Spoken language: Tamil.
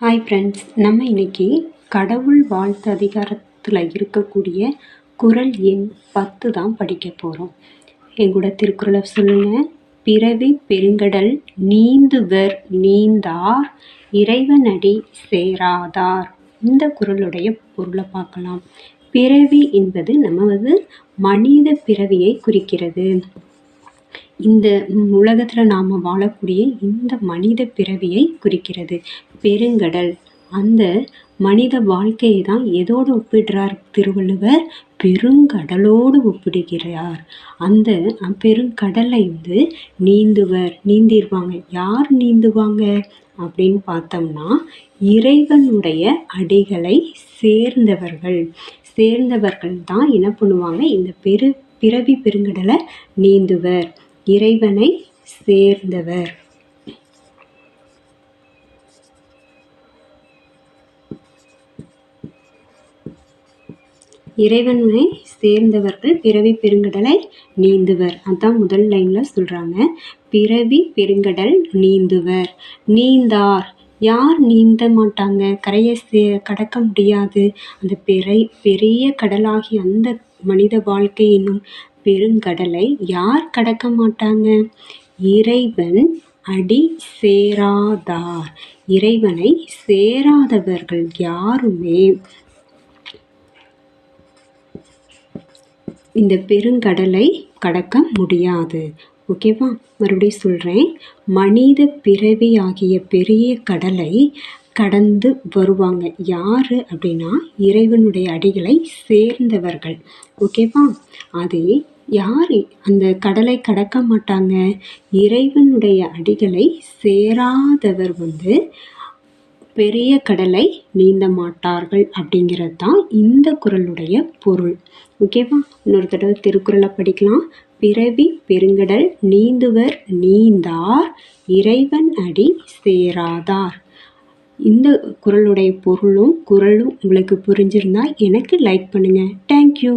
ஹாய் ஃப்ரெண்ட்ஸ் நம்ம இன்னைக்கு கடவுள் வாழ்த்து அதிகாரத்தில் இருக்கக்கூடிய குறள் எண் பத்து தான் படிக்க போகிறோம் எங்கூட திருக்குறளை சொல்லுங்க. பிறவி பெருங்கடல் நீந்துவர் நீந்தார் இறைவனடி சேராதார். இந்த குறளுடைய பொருளை பார்க்கலாம். பிறவி என்பது நம்ம வந்து மனித பிறவியை குறிக்கிறது. இந்த உலகத்தில் நாம் வாழக்கூடிய இந்த மனித பிறவியை குறிக்கிறது. பெருங்கடல். அந்த மனித வாழ்க்கையை தான் எதோடு ஒப்பிடுறார் திருவள்ளுவர்? பெருங்கடலோடு ஒப்பிடுகிறார். அந்த பெருங்கடலை வந்து நீந்துவர் நீந்திருவாங்க. யார் நீந்துவாங்க? அப்படின்னு பார்த்தோம்னா இறைவனுடைய அடிகளை சேர்ந்தவர்கள். சேர்ந்தவர்கள் தான் என்ன பண்ணுவாங்க? இந்த பெரு பிறவி பெருங்கடலை நீந்துவர். இறைவனை சேர்ந்தவர். இறைவனை சேர்ந்தவர்கள் பிறவி பெருங்கடலை நீந்துவர். அதான் முதல் லைனில் சொல்கிறாங்க பிறவி பெருங்கடல் நீந்துவர். நீந்தார். யார் நீந்த மாட்டாங்க? கரையை சே கடக்க முடியாது. அந்த பெரிய பெரிய கடலாகி அந்த மனித வாழ்க்கை என்னும் பெருங்கடலை யார் கடக்க மாட்டாங்க இறைவன் அடி சேராதார். இறைவனை சேராதவர்கள் யாருமே? இந்த பெருங்கடலை கடக்க முடியாது. ஓகேவா மறுபடியும் சொல்கிறேன் மனித பிறவி ஆகிய பெரிய கடலை கடந்து வருவாங்க. யார் அப்படின்னா இறைவனுடைய அடிகளை சேர்ந்தவர்கள். ஓகேவா அதே யார்? அந்த கடலை கடக்க மாட்டாங்க. இறைவனுடைய அடிகளை சேராதவர் வந்து பெரிய கடலை நீந்த மாட்டார்கள் அப்படிங்கிறது தான் இந்த குரலுடைய பொருள். ஓகேவா இன்னொரு தடவை திருக்குறளை படிக்கலாம். பிறவி பெருங்கடல் நீந்துவர் நீந்தார் இறைவன் அடி சேராதார். இந்த குரலுடைய பொருளும் குரலும் உங்களுக்கு புரிஞ்சிருந்தா எனக்கு லைக் பண்ணுங்கள் தேங்க்யூ